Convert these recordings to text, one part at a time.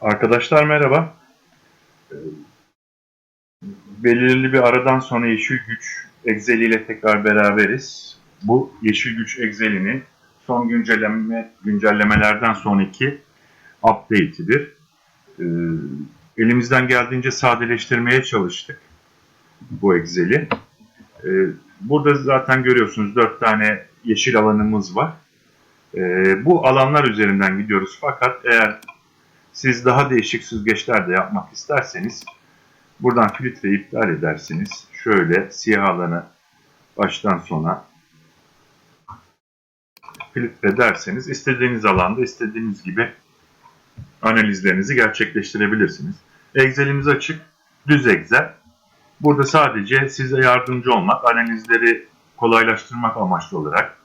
Arkadaşlar merhaba. Belirli bir aradan sonra Yeşil Güç Excel ile tekrar beraberiz. Bu Yeşil Güç Excel'inin son güncelleme güncellemelerden sonraki update'idir. Ee, elimizden geldiğince sadeleştirmeye çalıştık bu Excel'i. Ee, burada zaten görüyorsunuz 4 tane yeşil alanımız var. Ee, bu alanlar üzerinden gidiyoruz fakat eğer siz daha değişik süzgeçler de yapmak isterseniz buradan filtreyi iptal edersiniz. Şöyle siyah alanı baştan sona filtre derseniz istediğiniz alanda istediğiniz gibi analizlerinizi gerçekleştirebilirsiniz. Excel'imiz açık, düz Excel. Burada sadece size yardımcı olmak, analizleri kolaylaştırmak amaçlı olarak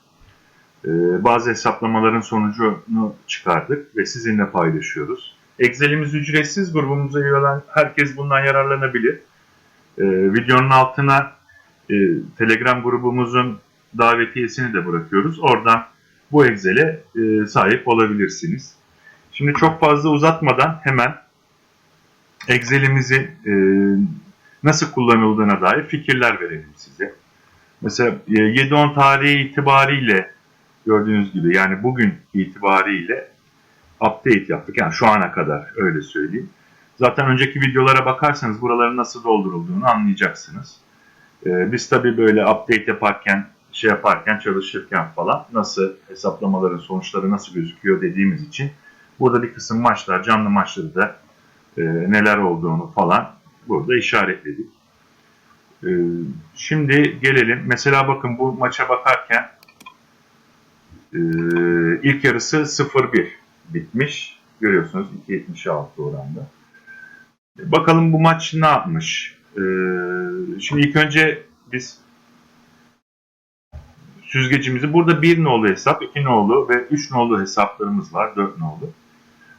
e, bazı hesaplamaların sonucunu çıkardık ve sizinle paylaşıyoruz. Excel'imiz ücretsiz. Grubumuza üye olan herkes bundan yararlanabilir. Ee, videonun altına e, Telegram grubumuzun davetiyesini de bırakıyoruz. Oradan bu Excel'e e, sahip olabilirsiniz. Şimdi çok fazla uzatmadan hemen Excel'imizi e, nasıl kullanıldığına dair fikirler verelim size. Mesela e, 7-10 tarihi itibariyle gördüğünüz gibi yani bugün itibariyle update yaptık. Yani şu ana kadar öyle söyleyeyim. Zaten önceki videolara bakarsanız buraların nasıl doldurulduğunu anlayacaksınız. Ee, biz tabii böyle update yaparken, şey yaparken, çalışırken falan nasıl hesaplamaların sonuçları nasıl gözüküyor dediğimiz için burada bir kısım maçlar, canlı maçları da e, neler olduğunu falan burada işaretledik. Ee, şimdi gelelim. Mesela bakın bu maça bakarken e, ilk yarısı 0-1 bitmiş. Görüyorsunuz 2.76 oranda. Bakalım bu maç ne yapmış? Ee, şimdi ilk önce biz süzgecimizi burada bir nolu hesap, iki nolu ve üç nolu hesaplarımız var. Dört nolu.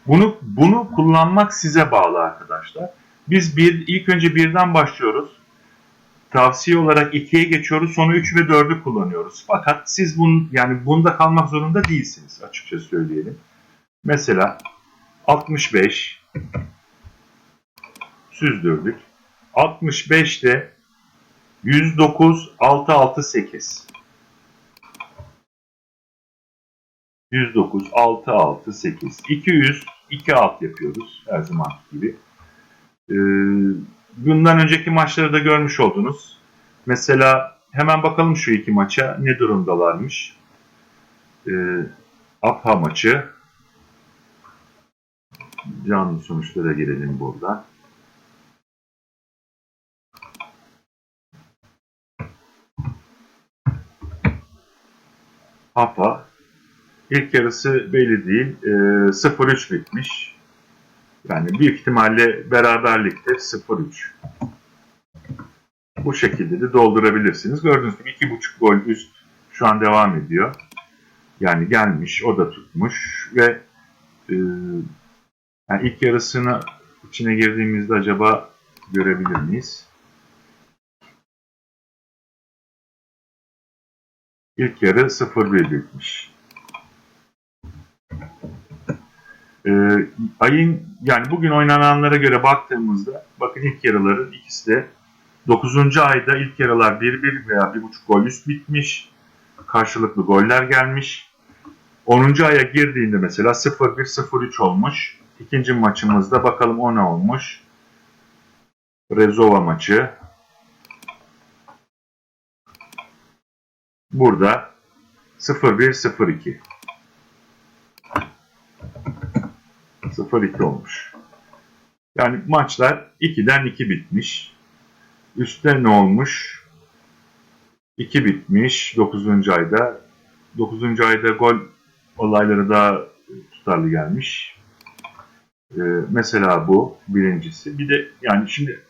Bunu bunu kullanmak size bağlı arkadaşlar. Biz bir ilk önce birden başlıyoruz. Tavsiye olarak ikiye geçiyoruz. Sonra 3 ve 4'ü kullanıyoruz. Fakat siz bunun yani bunda kalmak zorunda değilsiniz açıkça söyleyelim. Mesela 65 süzdürdük. 65'te 109 668 109 668 200 2 alt yapıyoruz her zaman gibi. Ee, bundan önceki maçları da görmüş oldunuz. Mesela hemen bakalım şu iki maça ne durumdalarmış. Ee, APA maçı canlı sonuçlara gelelim burada. Papa ilk yarısı belli değil. E, 0-3 bitmiş. Yani büyük ihtimalle beraberlikte 0-3. Bu şekilde de doldurabilirsiniz. Gördüğünüz gibi 2.5 gol üst şu an devam ediyor. Yani gelmiş, o da tutmuş ve e, yani ilk yarısını içine girdiğimizde acaba görebilir miyiz? İlk yarı 0-1 bitmiş. Ee, ayın yani bugün oynananlara göre baktığımızda bakın ilk yarıların ikisi de 9. ayda ilk yarılar 1-1 veya 1.5 gol üst bitmiş. Karşılıklı goller gelmiş. 10. aya girdiğinde mesela 0-1-0-3 olmuş. İkinci maçımızda bakalım o ne olmuş. Rezova maçı. Burada 0-1-0-2. 0-2 olmuş. Yani maçlar 2'den 2 bitmiş. Üstte ne olmuş? 2 bitmiş 9. ayda. 9. ayda gol olayları daha tutarlı gelmiş. Ee, mesela bu birincisi. Bir de yani şimdi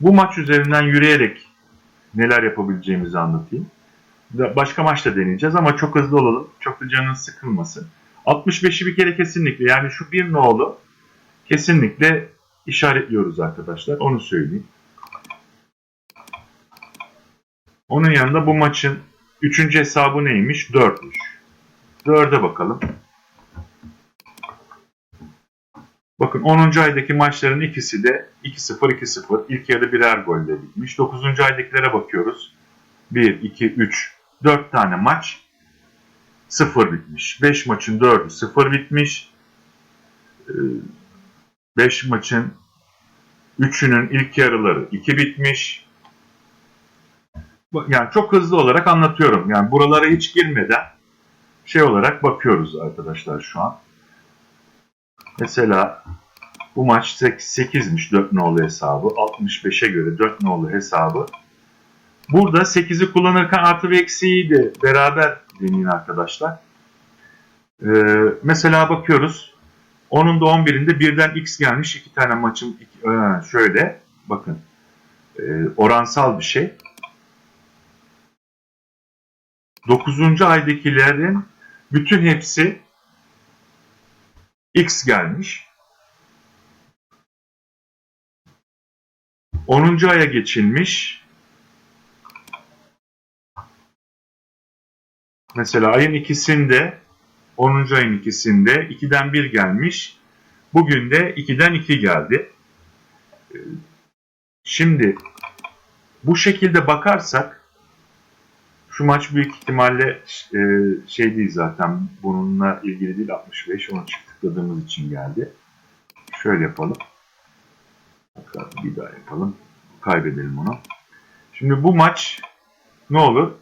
bu maç üzerinden yürüyerek neler yapabileceğimizi anlatayım. Başka maçta deneyeceğiz ama çok hızlı olalım. Çok da canınız sıkılmasın. 65'i bir kere kesinlikle yani şu bir nolu kesinlikle işaretliyoruz arkadaşlar. Onu söyleyeyim. Onun yanında bu maçın 3. hesabı neymiş? 4'müş. 4'e bakalım. Bakın 10. aydaki maçların ikisi de 2-0 2-0 ilk yarı birer golle bitmiş. 9. aydakilere bakıyoruz. 1, 2, 3, 4 tane maç 0 bitmiş. 5 maçın 4'ü 0 bitmiş. 5 maçın 3'ünün ilk yarıları 2 bitmiş. Yani çok hızlı olarak anlatıyorum. Yani buralara hiç girmeden şey olarak bakıyoruz arkadaşlar şu an. Mesela bu maç 8'miş 4 nolu hesabı. 65'e göre 4 nolu hesabı. Burada 8'i kullanırken artı ve eksiği beraber deneyin arkadaşlar. Ee, mesela bakıyoruz. Onun da 11'inde birden x gelmiş. iki tane maçın iki, ee, şöyle bakın e, oransal bir şey. 9. aydakilerin bütün hepsi x gelmiş. 10. aya geçilmiş. Mesela ayın ikisinde 10. ayın ikisinde 2'den 1 gelmiş. Bugün de 2'den 2 geldi. Şimdi bu şekilde bakarsak şu maç büyük ihtimalle e, şey değil zaten bununla ilgili değil 65 onu tıkladığımız için geldi. Şöyle yapalım. Bir daha yapalım. Kaybedelim onu. Şimdi bu maç ne olur?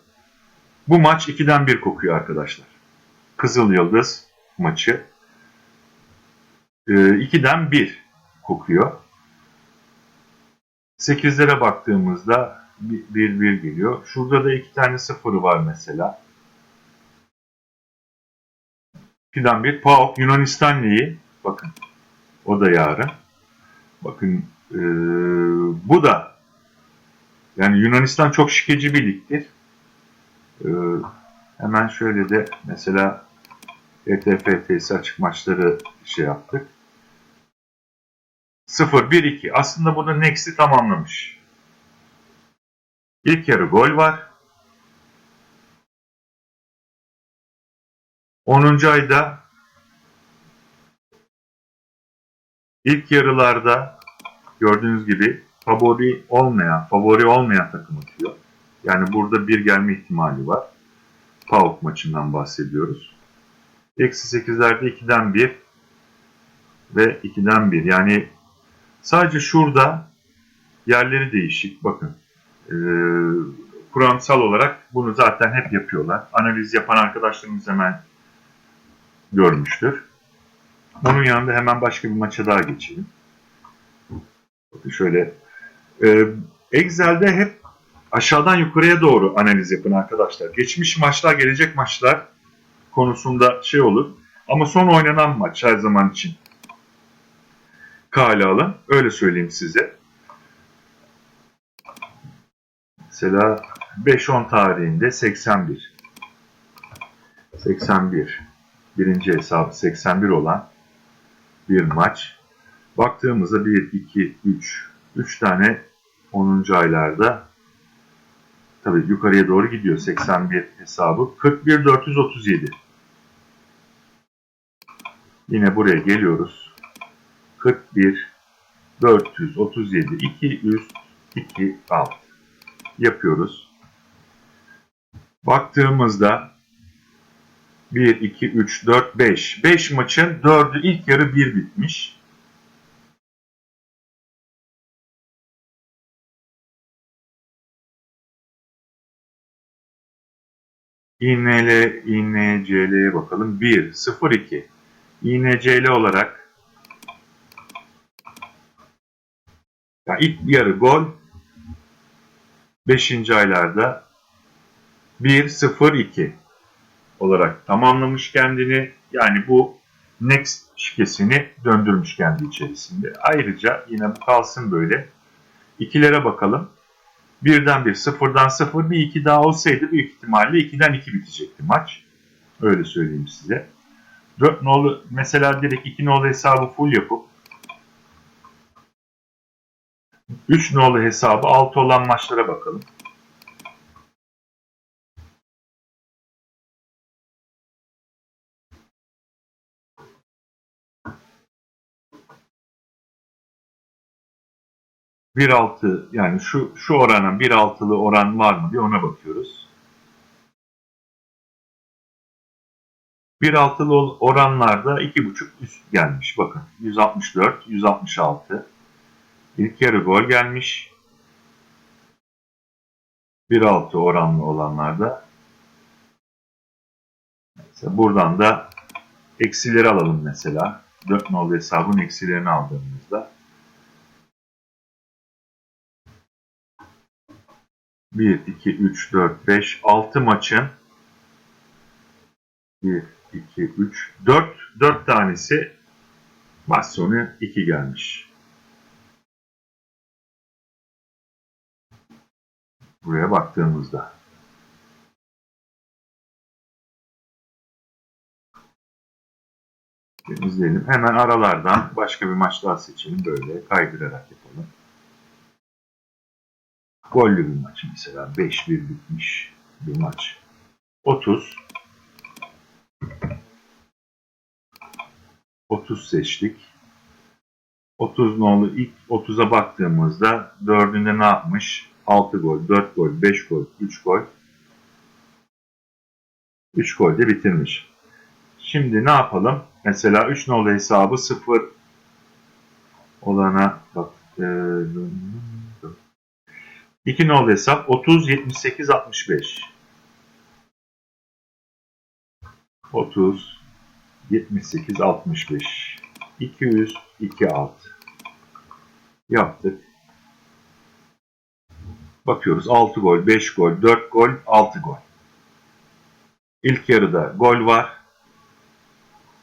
Bu maç 2'den 1 kokuyor arkadaşlar. Kızıl Yıldız maçı 2'den 1 kokuyor. 8'lere baktığımızda 1-1 geliyor. Şurada da iki tane sıfırı var mesela. 2'den 1. PAOK Yunanistan Ligi. Bakın. O da yarın. Bakın ee, bu da yani Yunanistan çok şikeci bir ligdir. Ee, hemen şöyle de mesela ETFTS açık maçları şey yaptık. 0-1-2. Aslında burada Next'i tamamlamış. İlk yarı gol var. 10. ayda ilk yarılarda gördüğünüz gibi favori olmayan, favori olmayan takım atıyor. Yani burada bir gelme ihtimali var. PAOK maçından bahsediyoruz. Eksi 8'lerde 2'den 1 ve 2'den 1. Yani sadece şurada yerleri değişik. Bakın e, kuramsal olarak bunu zaten hep yapıyorlar. Analiz yapan arkadaşlarımız hemen görmüştür. Bunun yanında hemen başka bir maça daha geçelim. Bakın şöyle. E, Excel'de hep aşağıdan yukarıya doğru analiz yapın arkadaşlar. Geçmiş maçlar, gelecek maçlar konusunda şey olur. Ama son oynanan maç her zaman için kale alın. Öyle söyleyeyim size. Mesela 5-10 tarihinde 81. 81. Birinci hesabı 81 olan bir maç. Baktığımızda 1, 2, 3, 3 tane 10. aylarda tabii yukarıya doğru gidiyor 81 hesabı. 41 437. Yine buraya geliyoruz. 41 437 2 üst 2 alt yapıyoruz. Baktığımızda 1, 2, 3, 4, 5. 5 maçın 4'ü ilk yarı 1 bitmiş. İNL, İNCL'ye bakalım. 1, 0, 2. İNCL olarak yani ilk yarı gol 5. aylarda 1, 0, 2 olarak tamamlamış kendini. Yani bu next şikesini döndürmüş kendi içerisinde. Ayrıca yine bu kalsın böyle. İkilere bakalım. Birden bir, sıfırdan sıfır, bir iki daha olsaydı büyük ihtimalle ikiden iki bitecekti maç. Öyle söyleyeyim size. 4 nolu mesela direkt 2 nolu hesabı full yapıp 3 nolu hesabı 6 olan maçlara bakalım. 1.6 yani şu şu orana 1.6'lı oran var mı diye ona bakıyoruz. 1.6'lı oranlarda 2.5 üst gelmiş. Bakın 164, 166. İlk yarı gol gelmiş. 1.6 oranlı olanlarda. Mesela buradan da eksileri alalım mesela. 4 nolu hesabın eksilerini aldığımızda. 1, 2, 3, 4, 5, 6 maçın 1, 2, 3, 4, 4 tanesi maç sonu 2 gelmiş. Buraya baktığımızda. İzleyelim. Hemen aralardan başka bir maç daha seçelim. Böyle kaydırarak. Gollü bir maç mesela. 5-1 bitmiş bir maç. 30 30 seçtik. 30 nolu ilk 30'a baktığımızda dördünde ne yapmış? 6 gol, 4 gol, 5 gol, 3 gol. 3 gol de bitirmiş. Şimdi ne yapalım? Mesela 3 nolu hesabı 0 olana bak. E, 2 nolu hesap 30, 78, 65. 30, 78, 65. 200, 2 alt. Yaptık. Bakıyoruz 6 gol, 5 gol, 4 gol, 6 gol. İlk yarıda gol var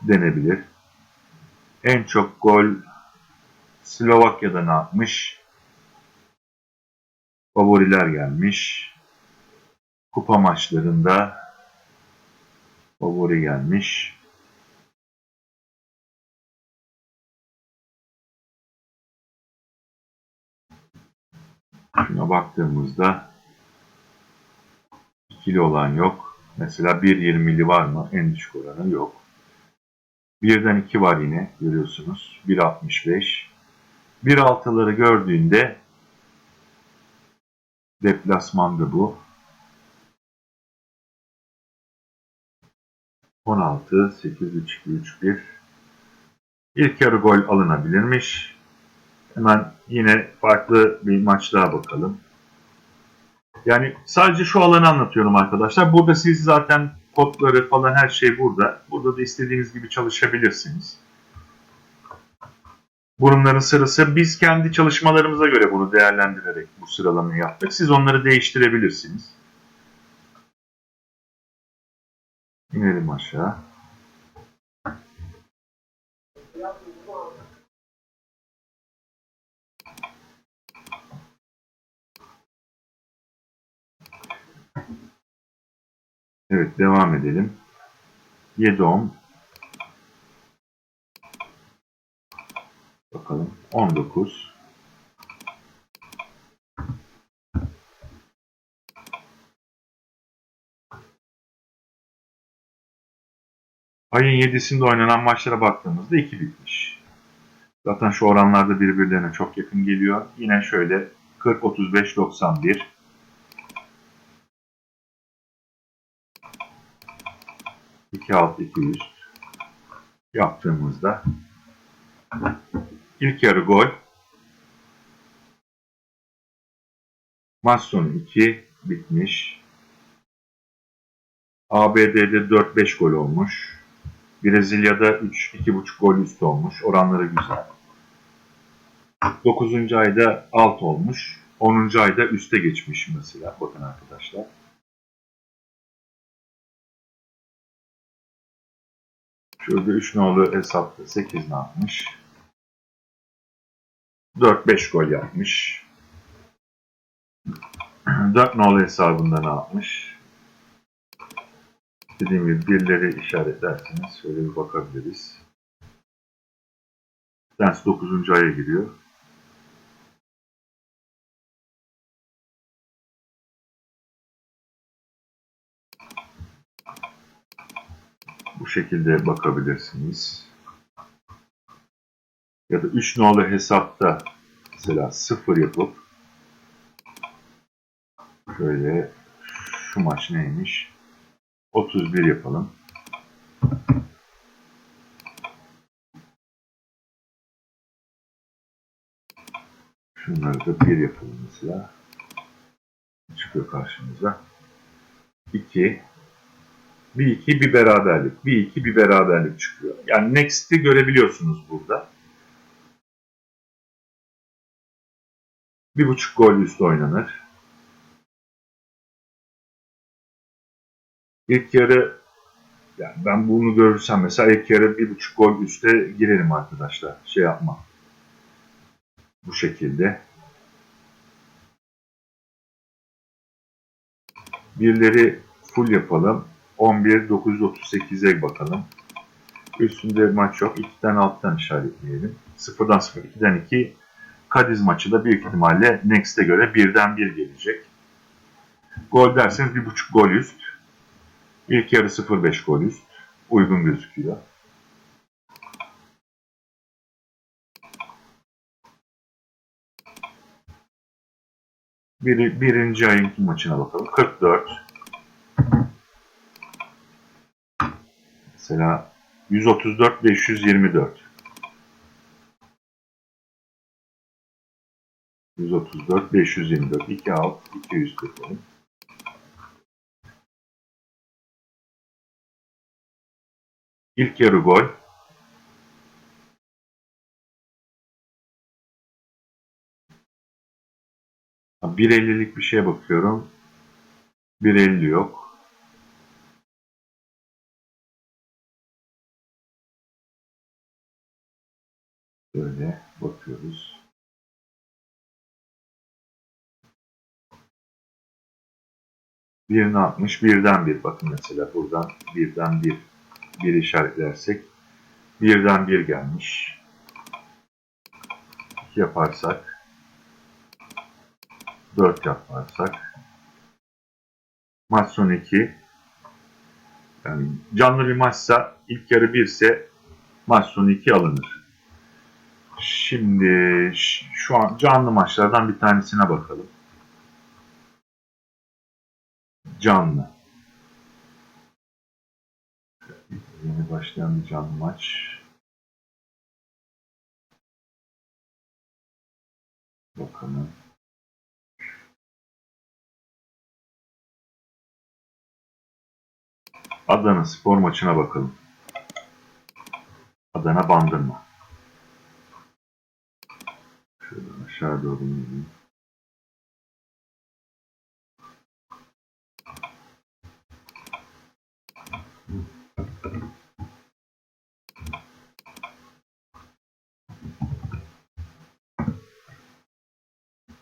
denebilir. En çok gol Slovakya'da ne yapmış? Favoriler gelmiş. Kupa maçlarında favori gelmiş. Şuna baktığımızda ikili olan yok. Mesela 1.20'li var mı? En düşük oranı yok. 1'den 2 var yine görüyorsunuz. 1.65. 1.6'ları gördüğünde deplasmanda bu. 16, 8, 3, 2, 3, 1. İlk yarı gol alınabilirmiş. Hemen yine farklı bir maç daha bakalım. Yani sadece şu alanı anlatıyorum arkadaşlar. Burada siz zaten kodları falan her şey burada. Burada da istediğiniz gibi çalışabilirsiniz. Bunların sırası biz kendi çalışmalarımıza göre bunu değerlendirerek bu sıralamayı yaptık. Siz onları değiştirebilirsiniz. İnelim aşağı. Evet devam edelim. 7 Bakalım. 19. Ayın 7'sinde oynanan maçlara baktığımızda 2 bitmiş. Zaten şu oranlarda birbirlerine çok yakın geliyor. Yine şöyle 40, 35, 91. İki alt, iki üst yaptığımızda ilk yarı gol maç sonu 2 bitmiş. ABD'de 4-5 gol olmuş. Brezilya'da 3 2,5 gol üst olmuş. Oranları güzel. 9. ayda alt olmuş. 10. ayda üste geçmiş mesela. Bakın arkadaşlar. Şurada 3 nolu hesapta 8 ne yapmış? 4-5 gol yapmış. 4 nolu hesabında ne yapmış? Dediğim gibi birleri işaretlerseniz şöyle bir bakabiliriz. Ders 9. aya giriyor. Bu şekilde bakabilirsiniz. Ya da 3 nolu hesapta Mesela 0 yapıp şöyle şu maç neymiş? 31 yapalım. Şunları da 1 yapalım mesela. Çıkıyor karşımıza. 2 bir iki bir beraberlik. Bir iki bir beraberlik çıkıyor. Yani next'i görebiliyorsunuz burada. Bir buçuk gol üstü oynanır. İlk yarı yani ben bunu görürsem mesela ilk yarı bir buçuk gol üste girelim arkadaşlar. Şey yapma. Bu şekilde. Birleri full yapalım. 11 938'e bakalım. Üstünde maç yok. 2'den alttan işaretleyelim. 0'dan 0, 2'den 2. Kadiz maçı da büyük ihtimalle Next'e göre 1'den 1 gelecek. Gol derseniz 1.5 gol üst. İlk yarı 0.5 gol üst. Uygun gözüküyor. Bir, birinci ayın maçına bakalım. 44. Mesela 134 134 524 2 alt 200 yapalım. İlk yarı gol. Ha, 1.50'lik bir şeye bakıyorum. 1.50 yok. Böyle bakıyoruz. Bir ne yapmış? Birden bir. Bakın mesela buradan birden bir. Bir işaretlersek birden bir gelmiş. İki yaparsak dört yaparsak maç son iki yani canlı bir maçsa ilk yarı bir ise maç sonu iki alınır. Şimdi şu an canlı maçlardan bir tanesine bakalım. Canlı. Yeni başlayan bir canlı maç. Bakalım. Adana spor maçına bakalım. Adana Bandırma. Şöyle aşağı doğru ineyim.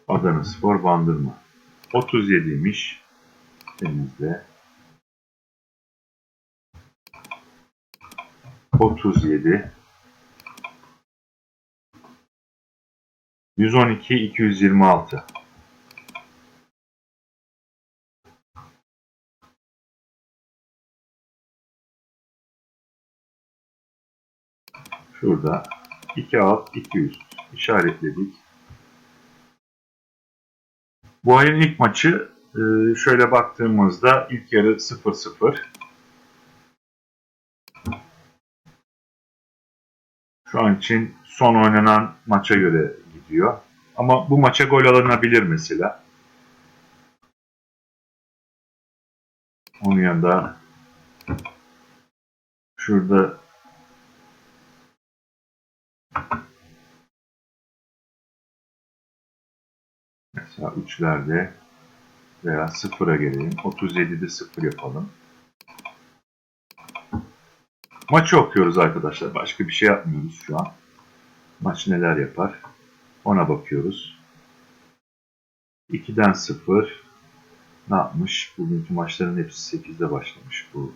Adana Spor Bandırma. 37'ymiş. Temizle. 37 112 226 Şurada 2 alt 2 üst işaretledik. Bu ayın ilk maçı e, şöyle baktığımızda ilk yarı 0-0. Şu an için son oynanan maça göre gidiyor. Ama bu maça gol alınabilir mesela. Onun yanında şurada mesela üçlerde veya sıfıra gelelim. 37'de sıfır yapalım. Maçı okuyoruz arkadaşlar. Başka bir şey yapmıyoruz şu an. Maç neler yapar? Ona bakıyoruz. 2'den 0 ne yapmış? Bugünkü maçların hepsi 8'de başlamış bu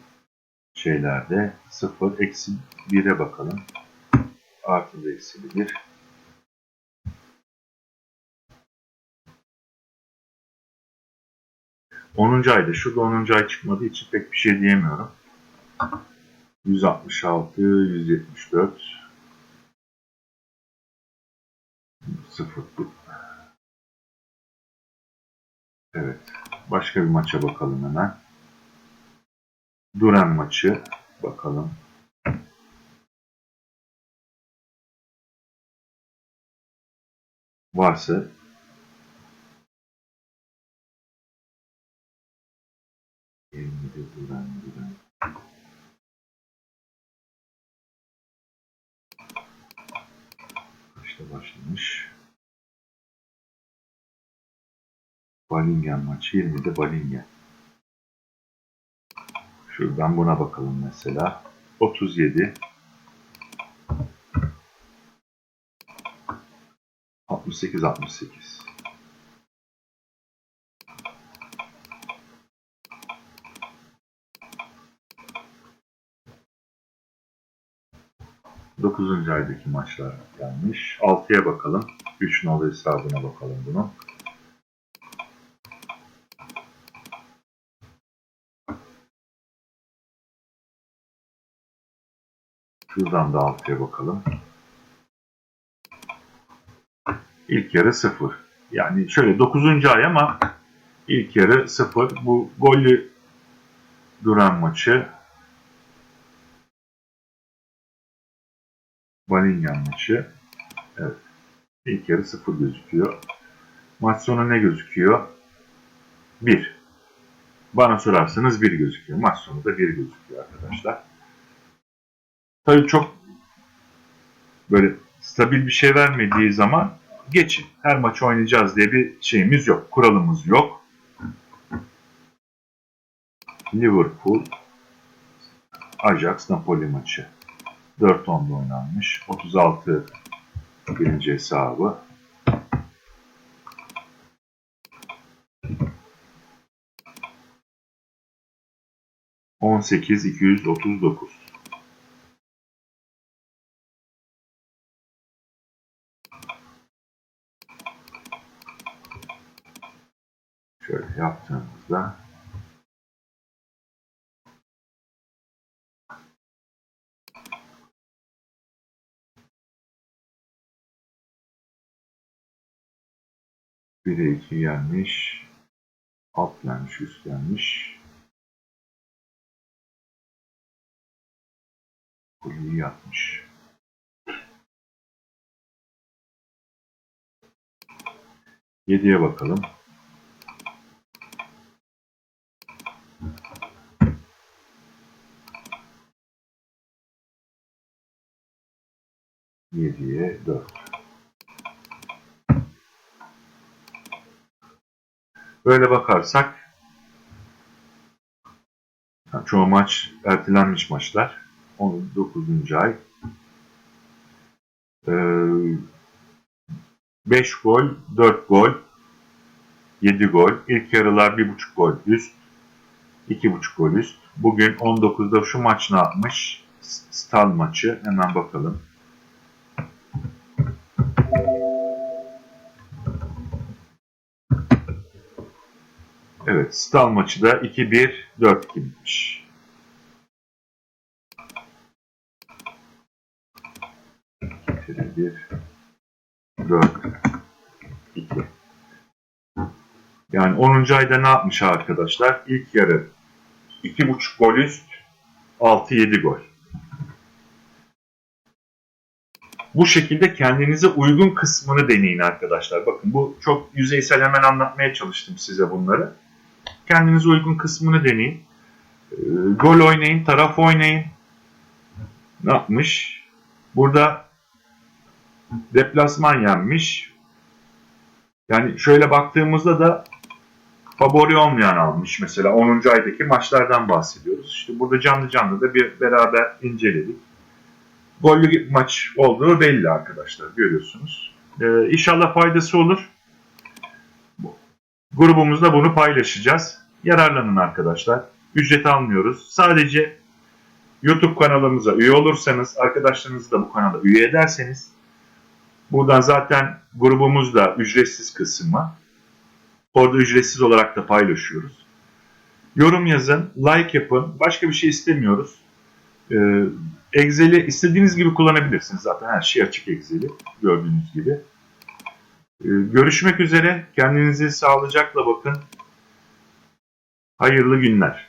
şeylerde. 0 eksi 1'e bakalım. Artı da eksi 1. Onuncu ayda. Şurada 10. ay çıkmadığı için pek bir şey diyemiyorum. 166, 174, 0. Evet. Başka bir maça bakalım hemen. Duran maçı. Bakalım. Varsa Elimde duran duran. Kaçta başlamış? Balingen maçı 20'de Balingen. Şuradan buna bakalım mesela. 37 68 68 9. aydaki maçlar gelmiş. 6'ya bakalım. 3 nolu hesabına bakalım bunu. Şuradan da 6'ya bakalım. İlk yarı 0. Yani şöyle 9. ay ama ilk yarı 0. Bu gollü duran maçı Balingen maçı. Evet. İlk yarı 0 gözüküyor. Maç sonu ne gözüküyor? 1. Bana sorarsanız 1 gözüküyor. Maç sonu da 1 gözüküyor arkadaşlar. Tabii çok böyle stabil bir şey vermediği zaman geçin. Her maç oynayacağız diye bir şeyimiz yok. Kuralımız yok. Liverpool Ajax Napoli maçı. 4-10'da oynanmış. 36 birinci hesabı. On sekiz iki yüz otuz dokuz. 1'e 2 gelmiş. Alt gelmiş, üst gelmiş. Kuleyi yatmış. Yediye bakalım. Yediye dört. Böyle bakarsak çoğu maç ertelenmiş maçlar. 19. ay. Ee, 5 gol, 4 gol, 7 gol. İlk yarılar 1.5 gol üst, 2.5 gol üst. Bugün 19'da şu maç ne yapmış? Stal maçı. Hemen bakalım. Evet, Stal maçı da 2-1, 4-2 bitmiş. Bir, dört, iki. Yani 10. ayda ne yapmış arkadaşlar? İlk yarı 2.5 gol üst, 6-7 gol. Bu şekilde kendinize uygun kısmını deneyin arkadaşlar. Bakın bu çok yüzeysel hemen anlatmaya çalıştım size bunları kendinize uygun kısmını deneyin. E, gol oynayın, taraf oynayın. Ne yapmış? Burada deplasman yenmiş. Yani şöyle baktığımızda da favori olmayan almış. Mesela 10. aydaki maçlardan bahsediyoruz. İşte burada canlı canlı da bir beraber inceledik. Gollü maç olduğu belli arkadaşlar görüyorsunuz. Ee, inşallah faydası olur. Grubumuzda bunu paylaşacağız. Yararlanın arkadaşlar. Ücret almıyoruz. Sadece YouTube kanalımıza üye olursanız, arkadaşlarınızı da bu kanala üye ederseniz buradan zaten grubumuzda ücretsiz kısım var. Orada ücretsiz olarak da paylaşıyoruz. Yorum yazın, like yapın. Başka bir şey istemiyoruz. Ee, Excel'i istediğiniz gibi kullanabilirsiniz. Zaten her şey açık Excel'i gördüğünüz gibi. Ee, Görüşmek üzere. Kendinize sağlıcakla bakın. Hayırlı günler.